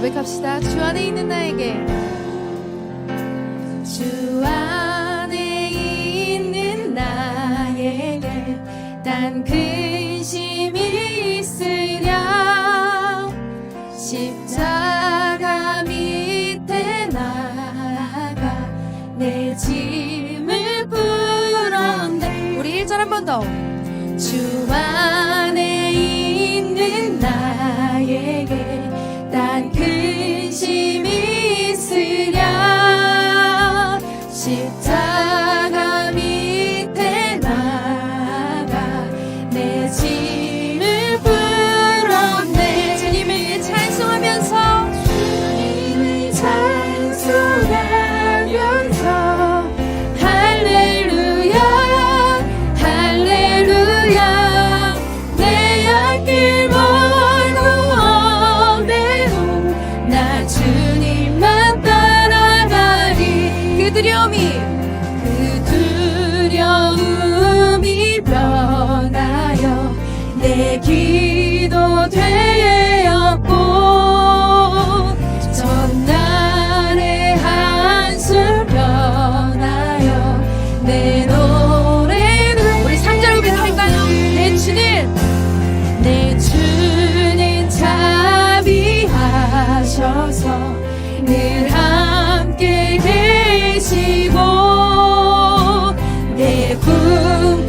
고백합시다. 주 안에 있는 나에게. 주 안에 있는 나에게 난 근심이 있으랴 십자가 밑에 나아가 내 짐을 풀었네 우리 일절 한 번 더 주 안에 있는 나 늘 함께 되시고 내품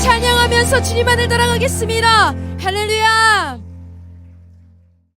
찬양하면서 주님만을 따라가겠습니다. 할렐루야!